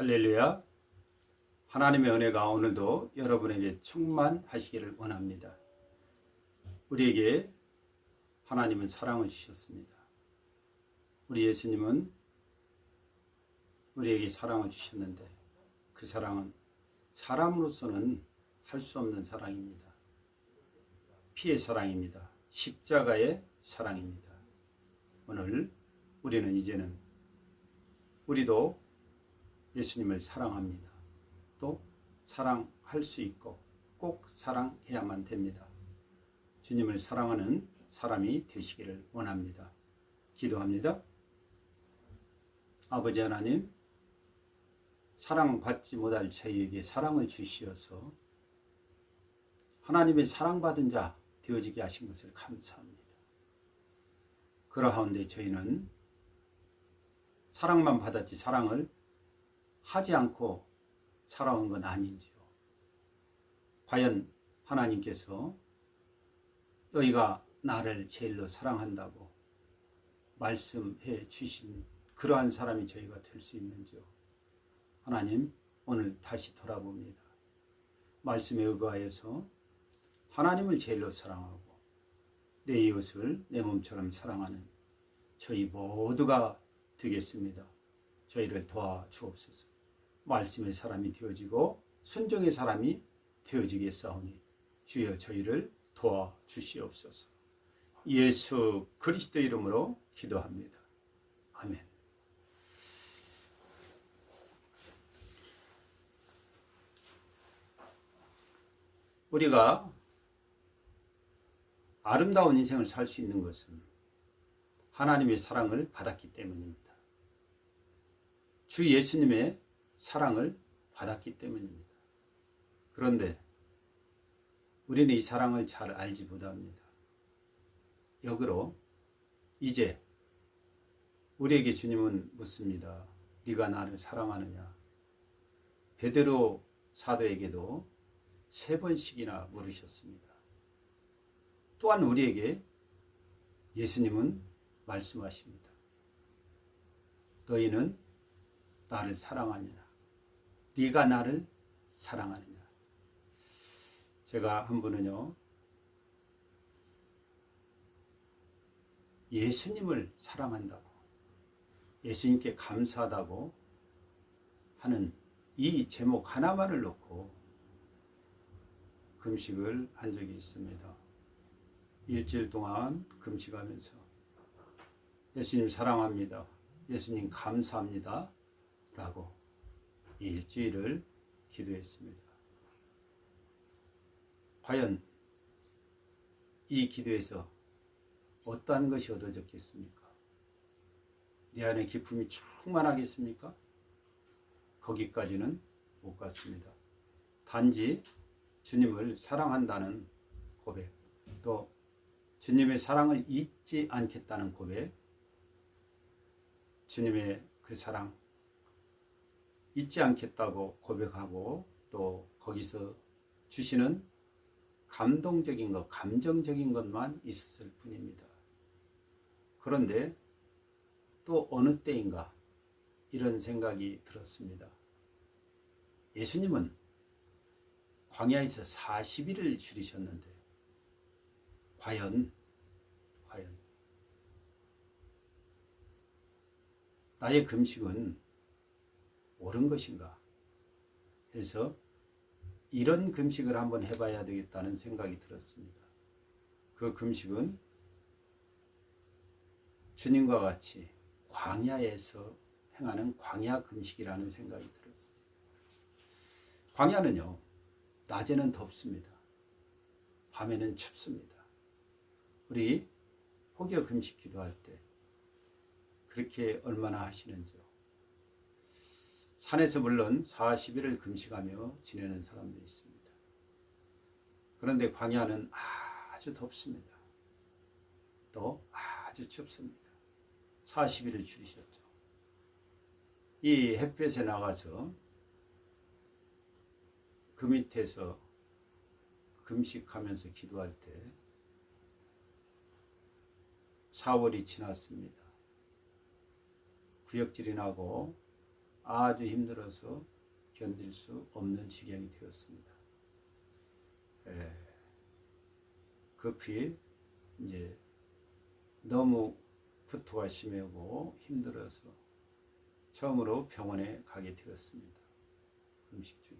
할렐루야. 하나님의 은혜가 오늘도 여러분에게 충만하시기를 원합니다. 우리에게 하나님은 사랑을 주셨습니다. 우리 예수님은 우리에게 사랑을 주셨는데 그 사랑은 사람으로서는 할 수 없는 사랑입니다. 피의 사랑입니다. 십자가의 사랑입니다. 오늘 우리는 이제는 우리도 예수님을 사랑합니다. 또 사랑할 수 있고 꼭 사랑해야만 됩니다. 주님을 사랑하는 사람이 되시기를 원합니다. 기도합니다. 아버지 하나님, 사랑받지 못할 저희에게 사랑을 주시어서 하나님의 사랑받은 자 되어지게 하신 것을 감사합니다. 그러하운데 저희는 사랑만 받았지 사랑을 하지 않고 살아온 건 아닌지요. 과연 하나님께서 너희가 나를 제일로 사랑한다고 말씀해 주신 그러한 사람이 저희가 될 수 있는지요. 하나님, 오늘 다시 돌아봅니다. 말씀에 의거하여서 하나님을 제일로 사랑하고 내 이웃을 내 몸처럼 사랑하는 저희 모두가 되겠습니다. 저희를 도와 주옵소서. 말씀의 사람이 되어지고 순종의 사람이 되어지겠사오니 주여 저희를 도와 주시옵소서. 예수 그리스도 이름으로 기도합니다. 아멘. 우리가 아름다운 인생을 살 수 있는 것은 하나님의 사랑을 받았기 때문입니다. 주 예수님의 사랑을 받았기 때문입니다. 그런데 우리는 이 사랑을 잘 알지 못합니다. 역으로 이제 우리에게 주님은 묻습니다. 네가 나를 사랑하느냐? 베드로 사도에게도 세 번씩이나 물으셨습니다. 또한 우리에게 예수님은 말씀하십니다. 너희는 나를 사랑하느냐? 네가 나를 사랑하느냐? 제가 한 분은요. 예수님을 사랑한다고 예수님께 감사하다고 하는 이 제목 하나만을 놓고 금식을 한 적이 있습니다. 일주일 동안 금식하면서 예수님 사랑합니다. 예수님 감사합니다. 라고 일주일을 기도했습니다. 과연 이 기도에서 어떠한 것이 얻어졌겠습니까? 내 안에 기쁨이 충만하겠습니까? 거기까지는 못 갔습니다. 단지 주님을 사랑한다는 고백, 또 주님의 사랑을 잊지 않겠다는 고백, 주님의 그 사랑 잊지 않겠다고 고백하고 또 거기서 주시는 감동적인 것, 감정적인 것만 있었을 뿐입니다. 그런데 또 어느 때인가 이런 생각이 들었습니다. 예수님은 광야에서 40일을 줄이셨는데 과연 과연 나의 금식은 옳은 것인가 해서 이런 금식을 한번 해봐야 되겠다는 생각이 들었습니다. 그 금식은 주님과 같이 광야에서 행하는 광야 금식이라는 생각이 들었습니다. 광야는요, 낮에는 덥습니다. 밤에는 춥습니다. 우리 혹여 금식 기도할 때 그렇게 얼마나 하시는지요? 산에서 물론 40일을 금식하며 지내는 사람도 있습니다. 그런데 광야는 아주 덥습니다. 또 아주 춥습니다. 40일을 줄이셨죠. 이 햇볕에 나가서 그 밑에서 금식하면서 기도할 때 4월이 지났습니다. 구역질이 나고 아주 힘들어서 견딜 수 없는 지경이 되었습니다. 예, 급히 이제 너무 구토가 심하고 힘들어서 처음으로 병원에 가게 되었습니다. 음식 중에.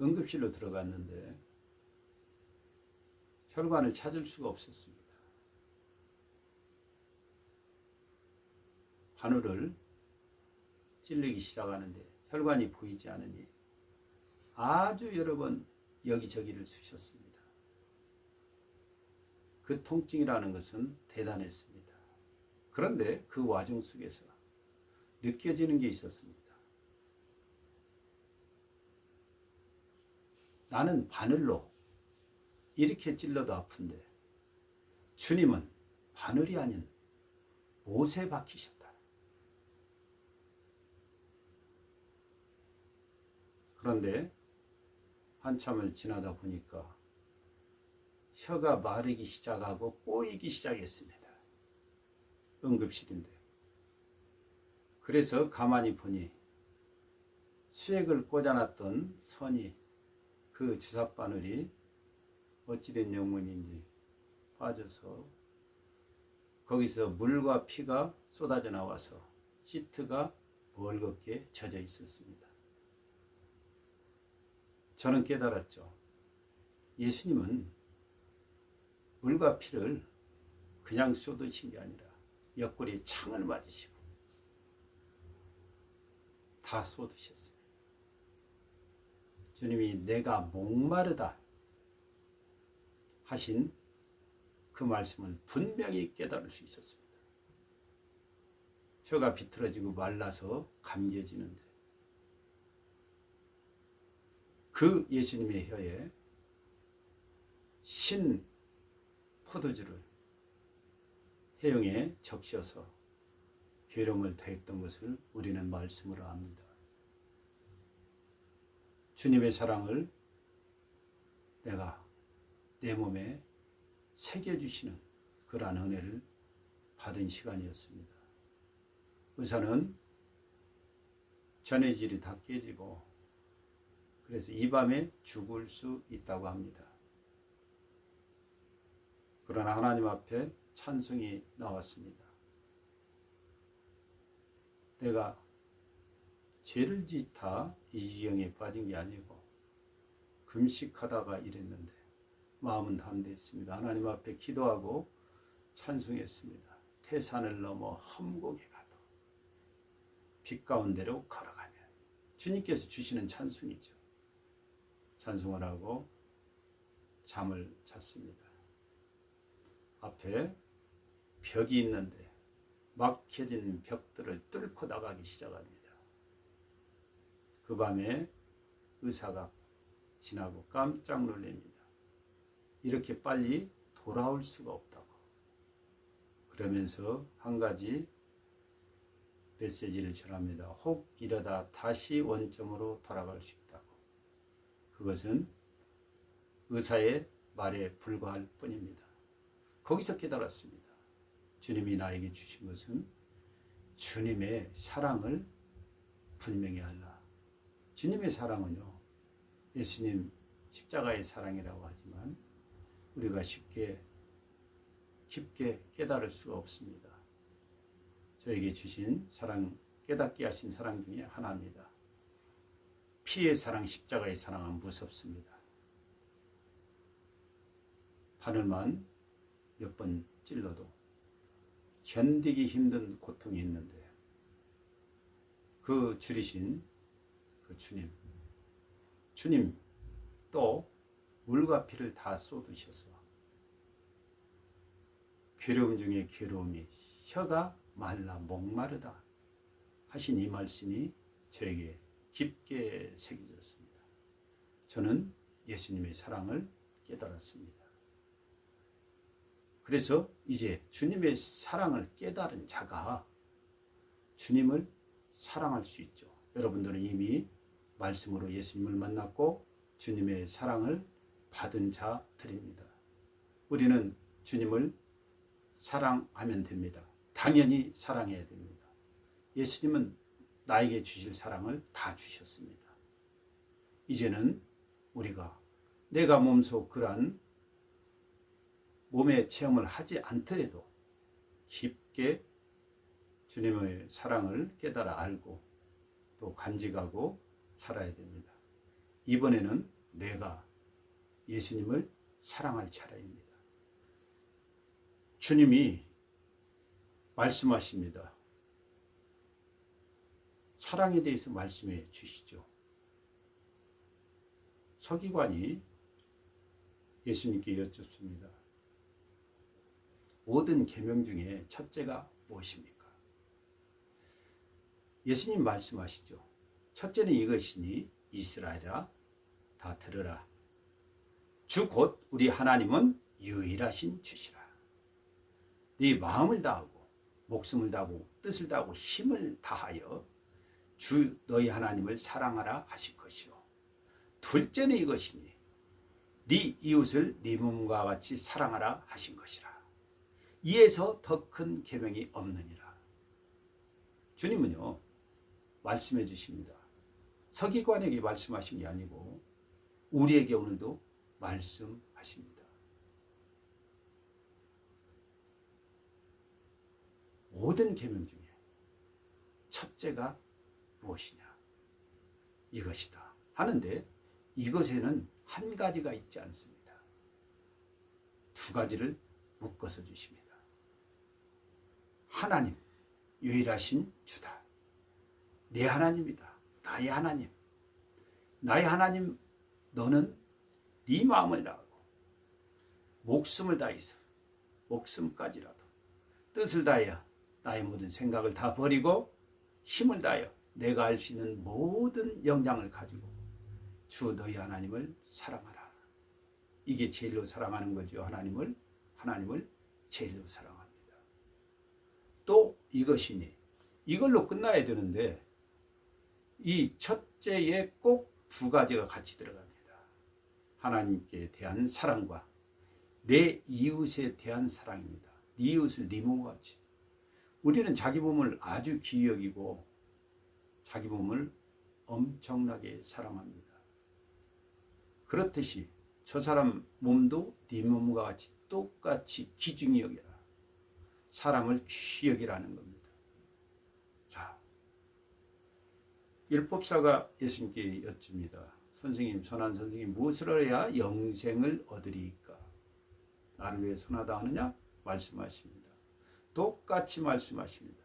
응급실로 들어갔는데 혈관을 찾을 수가 없었습니다. 바늘을 찔리기 시작하는데 혈관이 보이지 않으니 아주 여러 번 여기저기를 쑤셨습니다. 그 통증이라는 것은 대단했습니다. 그런데 그 와중 속에서 느껴지는 게 있었습니다. 나는 바늘로 이렇게 찔러도 아픈데 주님은 바늘이 아닌 못에 박히셨다. 그런데 한참을 지나다 보니까 혀가 마르기 시작하고 꼬이기 시작했습니다. 응급실인데. 그래서 가만히 보니 수액을 꽂아놨던 선이 그 주사바늘이 어찌된 영문인지 빠져서 거기서 물과 피가 쏟아져 나와서 시트가 멀겋게 젖어 있었습니다. 저는 깨달았죠. 예수님은 물과 피를 그냥 쏟으신 게 아니라 옆구리에 창을 맞으시고 다 쏟으셨습니다. 주님이 내가 목마르다 하신 그 말씀을 분명히 깨달을 수 있었습니다. 혀가 비틀어지고 말라서 감겨지는데 그 예수님의 혀에 신 포도주를 해용에 적셔서 괴로움을 더했던 것을 우리는 말씀으로 압니다. 주님의 사랑을 내가 내 몸에 새겨주시는 그러한 은혜를 받은 시간이었습니다. 의사는 전해질이 다 깨지고 그래서 이 밤에 죽을 수 있다고 합니다. 그러나 하나님 앞에 찬송이 나왔습니다. 내가 죄를 짓다 이 지경에 빠진 게 아니고 금식하다가 이랬는데 마음은 담대했습니다. 하나님 앞에 기도하고 찬송했습니다. 태산을 넘어 험곡에 가도 빛 가운데로 걸어가면 주님께서 주시는 찬송이죠. 찬송을 하고 잠을 잤습니다. 앞에 벽이 있는데 막혀진 벽들을 뚫고 나가기 시작합니다. 그 밤에 의사가 지나고 깜짝 놀랍니다. 이렇게 빨리 돌아올 수가 없다고. 그러면서 한 가지 메시지를 전합니다. 혹 이러다 다시 원점으로 돌아갈 수 있다고. 그것은 의사의 말에 불과할 뿐입니다. 거기서 깨달았습니다. 주님이 나에게 주신 것은 주님의 사랑을 분명히 알라. 주님의 사랑은요, 예수님 십자가의 사랑이라고 하지만 우리가 쉽게, 쉽게 깨달을 수가 없습니다. 저에게 주신 사랑, 깨닫게 하신 사랑 중에 하나입니다. 피의 사랑, 십자가의 사랑은 무섭습니다. 바늘만 몇 번 찔러도 견디기 힘든 고통이 있는데 그 줄이신 그 주님, 주님 또 물과 피를 다 쏟으셔서 괴로움 중에 괴로움이 혀가 말라 목마르다 하신 이 말씀이 저에게 깊게 새겨졌습니다. 저는 예수님의 사랑을 깨달았습니다. 그래서 이제 주님의 사랑을 깨달은 자가 주님을 사랑할 수 있죠. 여러분들은 이미 말씀으로 예수님을 만났고 주님의 사랑을 받은 자들입니다. 우리는 주님을 사랑하면 됩니다. 당연히 사랑해야 됩니다. 예수님은 나에게 주실 사랑을 다 주셨습니다. 이제는 우리가 내가 몸소 그러한 몸의 체험을 하지 않더라도 깊게 주님의 사랑을 깨달아 알고 또 간직하고 살아야 됩니다. 이번에는 내가 예수님을 사랑할 차례입니다. 주님이 말씀하십니다. 사랑에 대해서 말씀해 주시죠. 서기관이 예수님께 여쭙습니다. 모든 계명 중에 첫째가 무엇입니까? 예수님 말씀하시죠. 첫째는 이것이니 이스라엘아 다 들으라. 주 곧 우리 하나님은 유일하신 주시라. 네 마음을 다하고 목숨을 다하고 뜻을 다하고 힘을 다하여 주 너희 하나님을 사랑하라 하신 것이요. 둘째는 이것이니 네 이웃을 네 몸과 같이 사랑하라 하신 것이라. 이에서 더 큰 계명이 없느니라. 주님은요 말씀해 주십니다. 서기관에게 말씀하신 게 아니고 우리에게 오늘도 말씀하십니다. 모든 계명 중에 첫째가 무엇이냐? 이것이다. 하는데 이것에는 한 가지가 있지 않습니다. 두 가지를 묶어서 주십니다. 하나님, 유일하신 주다. 내 하나님이다. 나의 하나님. 나의 하나님, 너는 네 마음을 다하고 목숨을 다해서 목숨까지라도 뜻을 다하여 나의 모든 생각을 다 버리고 힘을 다하여 내가 알 수 있는 모든 역량을 가지고 주 너희 하나님을 사랑하라. 이게 제일로 사랑하는 거죠. 하나님을 하나님을 제일로 사랑합니다. 또 이것이니 이걸로 끝나야 되는데 이 첫째에 꼭 두 가지가 같이 들어갑니다. 하나님께 대한 사랑과 내 이웃에 대한 사랑입니다. 네 이웃을 네 몸과 같이. 우리는 자기 몸을 아주 귀히 여기고 자기 몸을 엄청나게 사랑합니다. 그렇듯이 저 사람 몸도 네 몸과 같이 똑같이 기중히 여겨라. 사람을 귀히 여기라는 겁니다. 자, 율법사가 예수님께 여쭙니다. 선생님, 선한 선생님, 무엇을 해야 영생을 얻으리까? 나를 위해 선하다 하느냐? 말씀하십니다. 똑같이 말씀하십니다.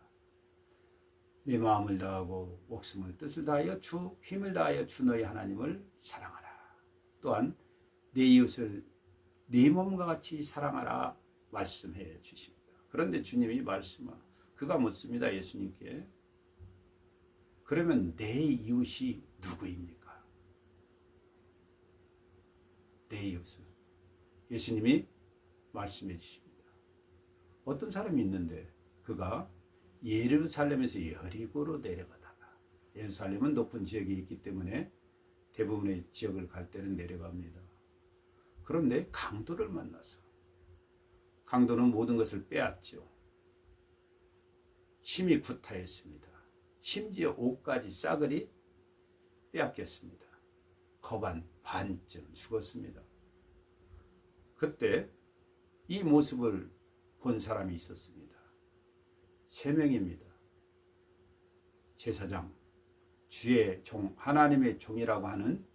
내 마음을 다하고 목숨을 뜻을 다하여 주 힘을 다하여 주 너희 하나님을 사랑하라. 또한 내 이웃을 네 몸과 같이 사랑하라 말씀해 주십니다. 그런데 주님이 말씀하 그가 묻습니다. 예수님께 그러면 내 이웃이 누구입니까? 내 이웃은 예수님이 말씀해 주십니다. 어떤 사람이 있는데 그가 예루살렘에서 여리고로 내려가다가 예루살렘은 높은 지역이 있기 때문에 대부분의 지역을 갈 때는 내려갑니다. 그런데 강도를 만나서 강도는 모든 것을 빼앗죠. 힘이 구타했습니다. 심지어 옷까지 싸그리 빼앗겼습니다. 거반 반쯤 죽었습니다. 그때 이 모습을 본 사람이 있었습니다. 세 명입니다. 제사장, 주의 종, 하나님의 종이라고 하는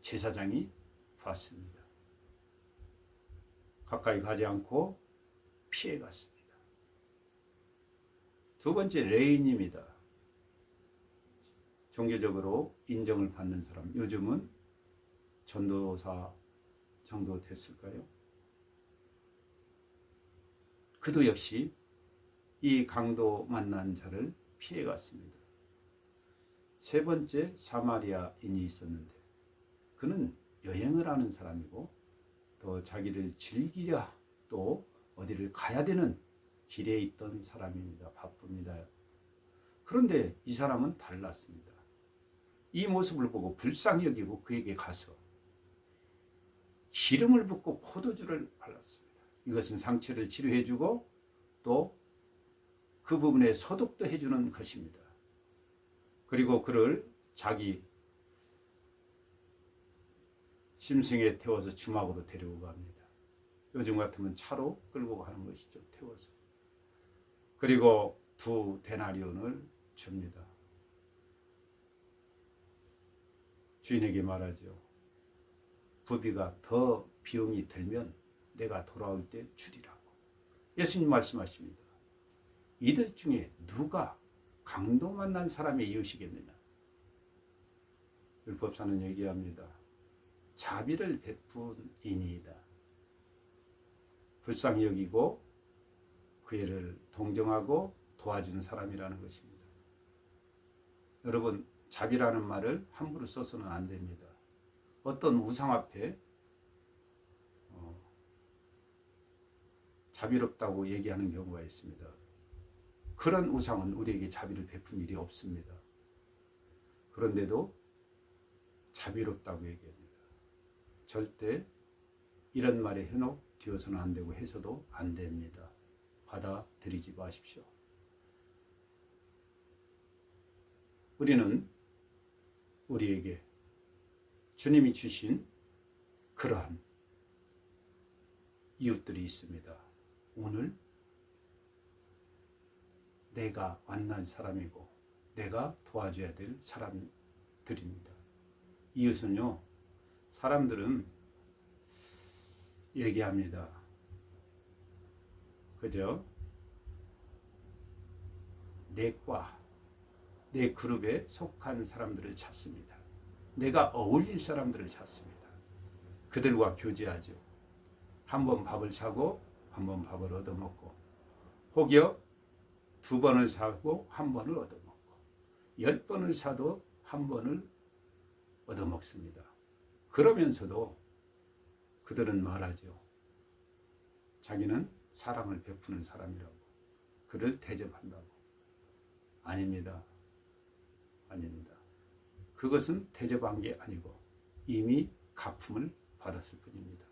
제사장이 봤습니다. 가까이 가지 않고 피해 갔습니다. 두 번째 레인입니다. 종교적으로 인정을 받는 사람. 요즘은 전도사 정도 됐을까요? 그도 역시 이 강도 만난 자를 피해 갔습니다. 세 번째 사마리아인이 있었는데 그는 여행을 하는 사람이고 또 자기를 즐기려 또 어디를 가야 되는 길에 있던 사람입니다. 바쁩니다. 그런데 이 사람은 달랐습니다. 이 모습을 보고 불쌍히 여기고 그에게 가서 기름을 붓고 포도주를 발랐습니다. 이것은 상처를 치료해주고 또 그 부분에 소독도 해주는 것입니다. 그리고 그를 자기 심승에 태워서 주막으로 데리고 갑니다. 요즘 같으면 차로 끌고 가는 것이죠. 태워서. 그리고 두 데나리온을 줍니다. 주인에게 말하죠. 부비가 더 비용이 들면 내가 돌아올 때 주리라고. 예수님 말씀하십니다. 이들 중에 누가 강도 만난 사람의 이웃이겠느냐? 율법사는 얘기합니다. 자비를 베푼 이니이다. 불쌍히 여기고 그 애를 동정하고 도와준 사람이라는 것입니다. 여러분, 자비라는 말을 함부로 써서는 안 됩니다. 어떤 우상 앞에 어, 자비롭다고 얘기하는 경우가 있습니다. 그런 우상은 우리에게 자비를 베푼 일이 없습니다. 그런데도 자비롭다고 얘기합니다. 절대 이런 말에 현혹 되어서는 안 되고 해서도 안 됩니다. 받아들이지 마십시오. 우리는 우리에게 주님이 주신 그러한 이웃들이 있습니다. 오늘 내가 만난 사람이고 내가 도와줘야 될 사람들입니다. 이웃은요, 사람들은 얘기합니다. 그죠? 내과, 내 그룹에 속한 사람들을 찾습니다. 내가 어울릴 사람들을 찾습니다. 그들과 교제하죠. 한 번 밥을 사고 한 번 밥을 얻어먹고 혹여 두 번을 사고 한 번을 얻어먹고 열 번을 사도 한 번을 얻어먹습니다. 그러면서도 그들은 말하죠. 자기는 사랑을 베푸는 사람이라고 그를 대접한다고 아닙니다. 아닙니다. 그것은 대접한 게 아니고 이미 가품을 받았을 뿐입니다.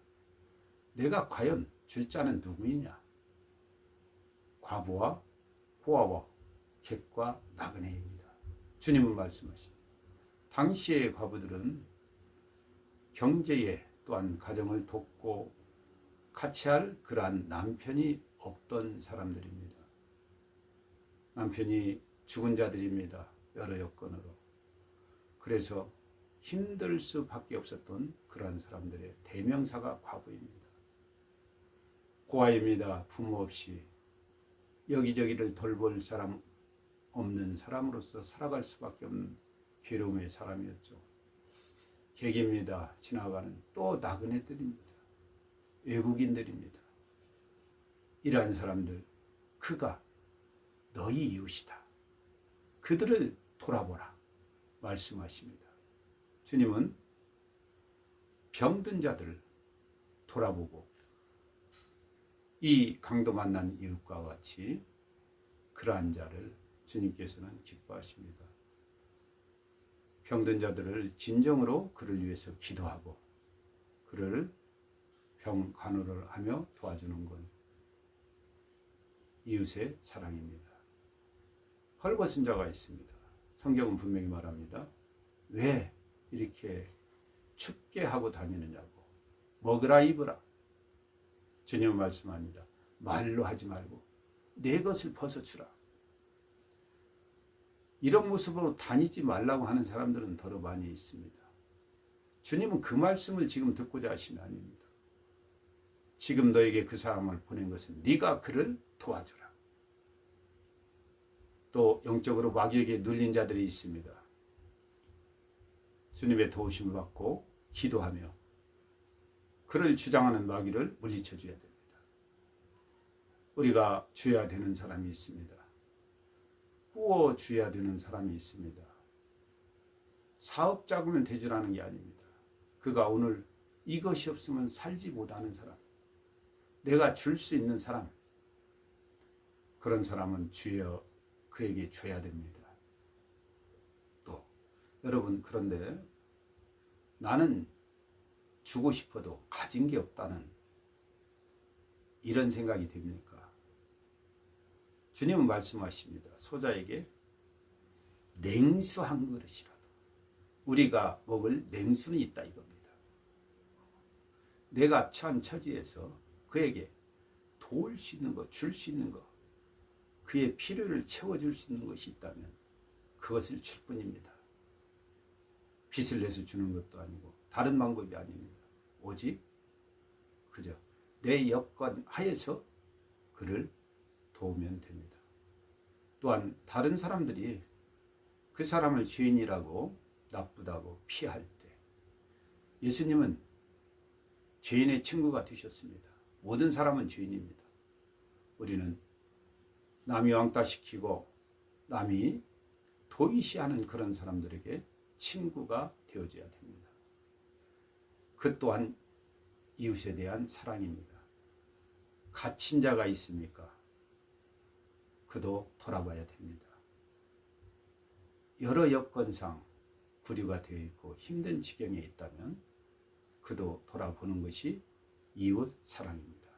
내가 과연 줄 자는 누구이냐? 과부와 고아와 객과 나그네입니다. 주님은 말씀하십니다. 당시의 과부들은 경제에 또한 가정을 돕고 같이 할 그러한 남편이 없던 사람들입니다. 남편이 죽은 자들입니다. 여러 여건으로. 그래서 힘들 수밖에 없었던 그러한 사람들의 대명사가 과부입니다. 고아입니다. 부모 없이 여기저기를 돌볼 사람 없는 사람으로서 살아갈 수밖에 없는 괴로움의 사람이었죠. 객입니다. 지나가는 또 나그네들입니다. 외국인들입니다. 이러한 사람들, 그가 너희 이웃이다. 그들을 돌아보라. 말씀하십니다. 주님은 병든 자들을 돌아보고 이 강도 만난 이웃과 같이 그러한 자를 주님께서는 기뻐하십니다. 병든 자들을 진정으로 그를 위해서 기도하고 그를 병 간호를 하며 도와주는 건 이웃의 사랑입니다. 헐벗은 자가 있습니다. 성경은 분명히 말합니다. 왜 이렇게 춥게 하고 다니느냐고. 먹으라 입으라. 주님은 말씀합니다. 말로 하지 말고 내 것을 벗어주라. 이런 모습으로 다니지 말라고 하는 사람들은 더러 많이 있습니다. 주님은 그 말씀을 지금 듣고자 하시는 아닙니다. 지금 너에게 그 사람을 보낸 것은 네가 그를 도와주라. 또 영적으로 마귀에게 눌린 자들이 있습니다. 주님의 도우심을 받고 기도하며 그를 주장하는 마귀를 물리쳐 줘야 됩니다. 우리가 주어야 되는 사람이 있습니다. 꾸어 주어야 되는 사람이 있습니다. 사업 자금은 되지라는 게 아닙니다. 그가 오늘 이것이 없으면 살지 못하는 사람, 내가 줄 수 있는 사람, 그런 사람은 주여 그에게 줘야 됩니다. 또 여러분 그런데 나는 주고 싶어도 가진 게 없다는 이런 생각이 듭니까? 주님은 말씀하십니다. 소자에게 냉수 한 그릇이라도 우리가 먹을 냉수는 있다 이겁니다. 내가 처한 처지에서 그에게 도울 수 있는 것, 줄 수 있는 것, 그의 필요를 채워줄 수 있는 것이 있다면 그것을 줄 뿐입니다. 빚을 내서 주는 것도 아니고 다른 방법이 아닙니다. 오직 그저 내 여건 하에서 그를 도우면 됩니다. 또한 다른 사람들이 그 사람을 죄인이라고 나쁘다고 피할 때 예수님은 죄인의 친구가 되셨습니다. 모든 사람은 죄인입니다. 우리는 남이 왕따 시키고 남이 도의시하는 그런 사람들에게 친구가 되어져야 됩니다. 그 또한 이웃에 대한 사랑입니다. 갇힌 자가 있습니까? 그도 돌아봐야 됩니다. 여러 여건상 구류가 되어 있고 힘든 지경에 있다면 그도 돌아보는 것이 이웃 사랑입니다.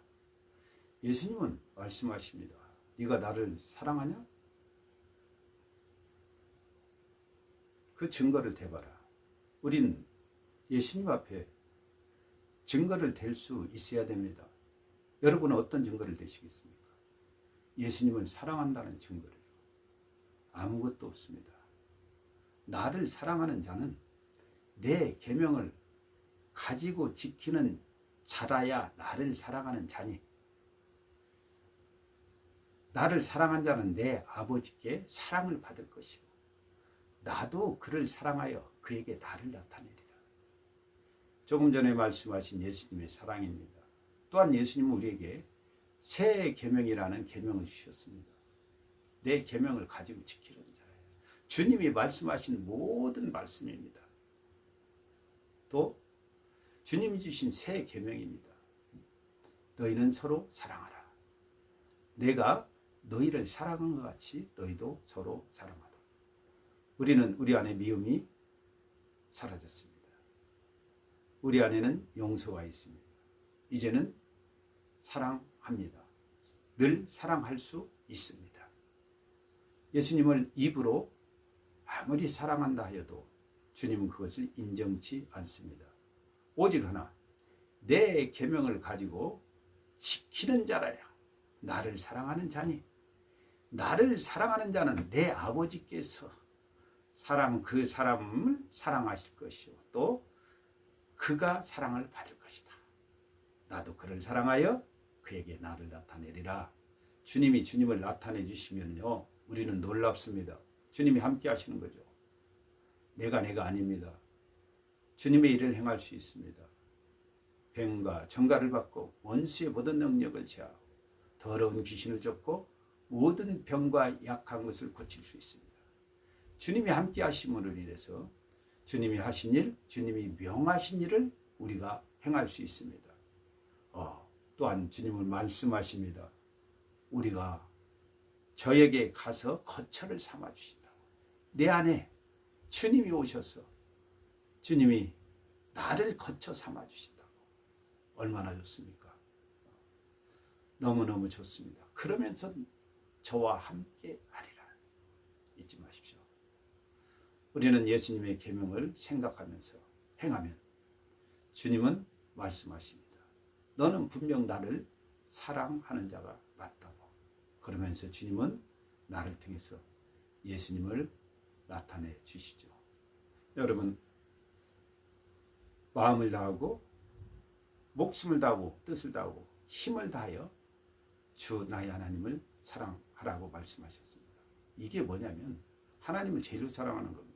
예수님은 말씀하십니다. 네가 나를 사랑하냐? 그 증거를 대봐라. 우린 예수님 앞에 증거를 댈 수 있어야 됩니다. 여러분은 어떤 증거를 대시겠습니까? 예수님을 사랑한다는 증거를 아무것도 없습니다. 나를 사랑하는 자는 내 계명을 가지고 지키는 자라야 나를 사랑하는 자니 나를 사랑한 자는 내 아버지께 사랑을 받을 것이고 나도 그를 사랑하여 그에게 나를 나타내리라. 조금 전에 말씀하신 예수님의 사랑입니다. 또한 예수님은 우리에게 새 계명이라는 계명을 주셨습니다. 내 계명을 가지고 지키는 자예요. 주님이 말씀하신 모든 말씀입니다. 또 주님이 주신 새 계명입니다. 너희는 서로 사랑하라. 내가 너희를 사랑한 것 같이 너희도 서로 사랑하라. 우리는 우리 안에 미움이 사라졌습니다. 우리 안에는 용서가 있습니다. 이제는 사랑합니다. 늘 사랑할 수 있습니다. 예수님을 입으로 아무리 사랑한다 하여도 주님은 그것을 인정치 않습니다. 오직 하나 내 계명을 가지고 지키는 자라야 나를 사랑하는 자니 나를 사랑하는 자는 내 아버지께서 사람 그 사람을 사랑하실 것이요 또 그가 사랑을 받을 것이다. 나도 그를 사랑하여 그에게 나를 나타내리라. 주님이 주님을 나타내 주시면요 우리는 놀랍습니다. 주님이 함께 하시는 거죠. 내가 내가 아닙니다. 주님의 일을 행할 수 있습니다. 뱀과 정가를 받고 원수의 모든 능력을 제하고 더러운 귀신을 쫓고 모든 병과 약한 것을 고칠 수 있습니다. 주님이 함께 하심으로 인해서 주님이 하신 일, 주님이 명하신 일을 우리가 행할 수 있습니다. 어, 또한 주님은 말씀하십니다. 우리가 저에게 가서 거처를 삼아 주신다. 내 안에 주님이 오셔서 주님이 나를 거쳐 삼아 주신다고. 얼마나 좋습니까? 너무너무 좋습니다. 그러면서 저와 함께 하리라. 잊지 마십시오. 우리는 예수님의 계명을 생각하면서 행하면 주님은 말씀하십니다. 너는 분명 나를 사랑하는 자가 맞다고. 그러면서 주님은 나를 통해서 예수님을 나타내 주시죠. 여러분 마음을 다하고 목숨을 다하고 뜻을 다하고 힘을 다하여 주 나의 하나님을 사랑하라고 말씀하셨습니다. 이게 뭐냐면 하나님을 제일로 사랑하는 겁니다.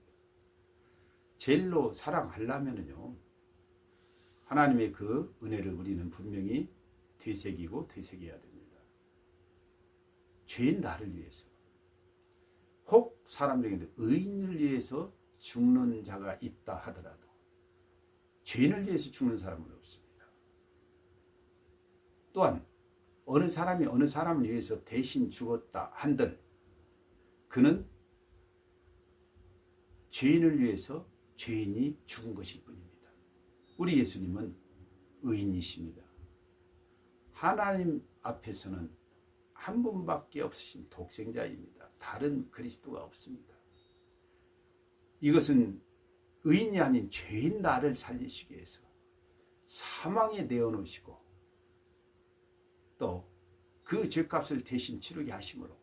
제일로 사랑하려면은요. 하나님의 그 은혜를 우리는 분명히 되새기고 되새겨야 됩니다. 죄인 나를 위해서 혹 사람 중에 의인을 위해서 죽는 자가 있다 하더라도 죄인을 위해서 죽는 사람은 없습니다. 또한 어느 사람이 어느 사람을 위해서 대신 죽었다 한들 그는 죄인을 위해서 죄인이 죽은 것일 뿐입니다. 우리 예수님은 의인이십니다. 하나님 앞에서는 한 분밖에 없으신 독생자입니다. 다른 그리스도가 없습니다. 이것은 의인이 아닌 죄인 나를 살리시기 위해서 사망에 내어놓으시고 또 그 죄값을 대신 치르게 하심으로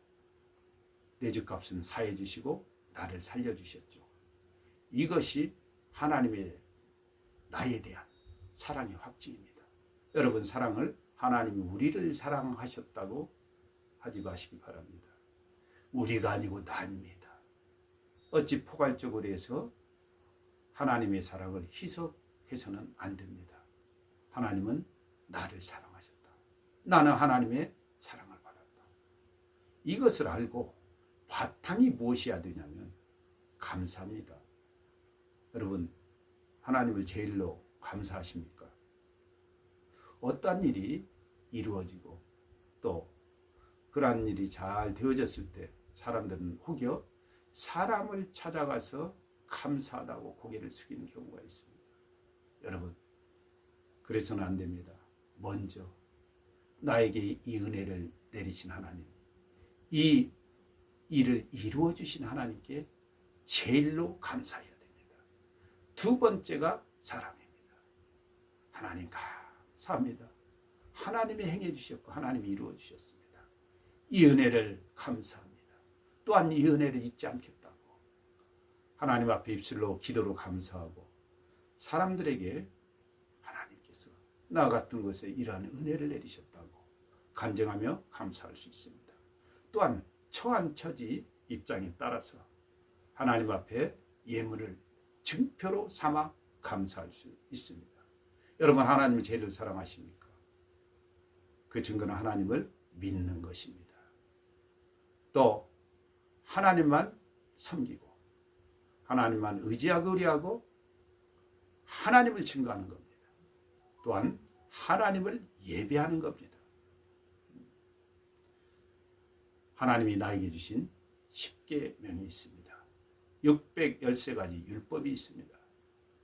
내 죄값은 사해 주시고 나를 살려 주셨죠. 이것이 하나님의 나에 대한 사랑의 확증입니다. 여러분 사랑을 하나님이 우리를 사랑하셨다고 하지 마시기 바랍니다. 우리가 아니고 나입니다. 어찌 포괄적으로 해서 하나님의 사랑을 희석해서는 안 됩니다. 하나님은 나를 사랑하셨다. 나는 하나님의 사랑을 받았다. 이것을 알고 바탕이 무엇이어야 되냐면 감사입니다. 여러분 하나님을 제일로 감사하십니까? 어떠한 일이 이루어지고 또 그러한 일이 잘 되어졌을 때 사람들은 혹여 사람을 찾아가서 감사하다고 고개를 숙이는 경우가 있습니다. 여러분, 그래서는 안 됩니다. 먼저 나에게 이 은혜를 내리신 하나님, 이 일을 이루어 주신 하나님께 제일로 됩니다. 두 번째가 사랑입니다. 하나님 감사합니다. 하나님이 행해 주셨고 하나님이 이루어 주셨습니다. 이 은혜를 감사합니다. 또한 이 은혜를 잊지 않겠다고 하나님 앞에 입술로 기도로 감사하고 사람들에게 하나님께서 나 같은 것에 이러한 은혜를 내리셨다고 간증하며 감사할 수 있습니다. 또한 처한 처지 입장에 따라서 하나님 앞에 예물을 증표로 삼아 감사할 수 있습니다. 여러분 하나님을 제일 사랑하십니까? 그 증거는 하나님을 믿는 것입니다. 또 하나님만 섬기고 하나님만 의지하고 의리하고 하나님을 증거하는 겁니다. 또한 하나님을 예배하는 겁니다. 하나님이 나에게 주신 10계명이 있습니다. 613가지 율법이 있습니다.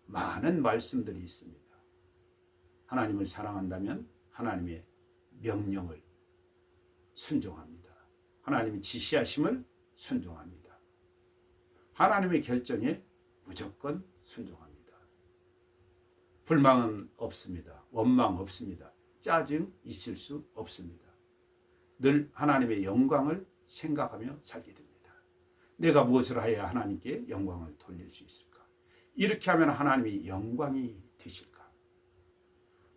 많은 말씀들이 있습니다. 하나님을 사랑한다면 하나님의 명령을 순종합니다. 하나님이 지시하심을 순종합니다. 하나님의 결정에 무조건 순종합니다. 불망은 없습니다. 원망 없습니다. 짜증 있을 수 없습니다. 늘 하나님의 영광을 생각하며 살게 됩니다. 내가 무엇을 해야 하나님께 영광을 돌릴 수 있을까? 이렇게 하면 하나님이 영광이 되실까?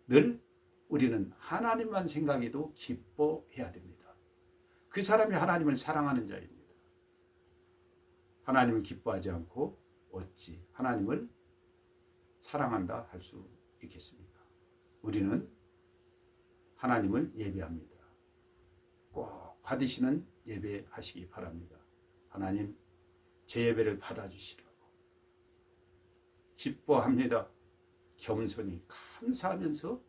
늘 우리는 하나님만 생각해도 기뻐해야 됩니다. 그 사람이 하나님을 사랑하는 자입니다. 하나님을 기뻐하지 않고 어찌 하나님을 사랑한다 할 수 있겠습니까? 우리는 하나님을 예배합니다. 꼭 받으시는 예배 하시기 바랍니다. 하나님, 제 예배를 받아주시라고. 기뻐합니다. 겸손히 감사하면서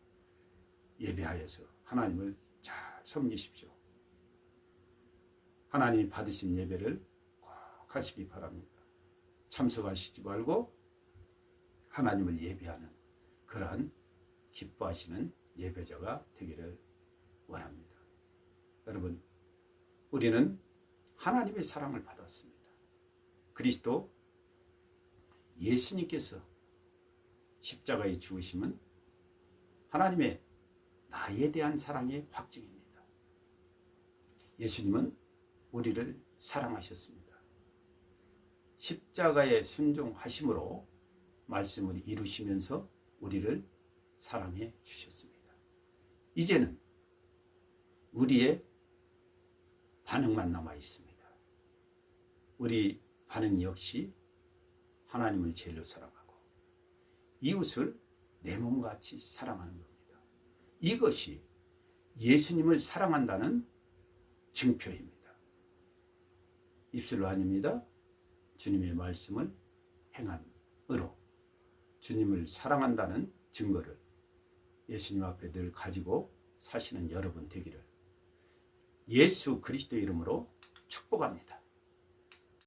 예배하여서 하나님을 잘 섬기십시오. 하나님이 받으신 예배를 꼭 하시기 바랍니다. 참석하시지 말고 하나님을 예배하는 그러한 기뻐하시는 예배자가 되기를 원합니다. 여러분, 우리는 하나님의 사랑을 받았습니다. 그리스도 예수님께서 십자가에 죽으심은 하나님의 나에 대한 사랑의 확증입니다. 예수님은 우리를 사랑하셨습니다. 십자가에 순종하심으로 말씀을 이루시면서 우리를 사랑해 주셨습니다. 이제는 우리의 반응만 남아 있습니다. 우리 반응 역시 하나님을 제일로 사랑하고 이웃을 내 몸같이 사랑하는 겁니다. 이것이 예수님을 사랑한다는 증표입니다. 입술로 아닙니다. 주님의 말씀을 행함으로 주님을 사랑한다는 증거를 예수님 앞에 늘 가지고 사시는 여러분 되기를 예수 그리스도 이름으로 축복합니다.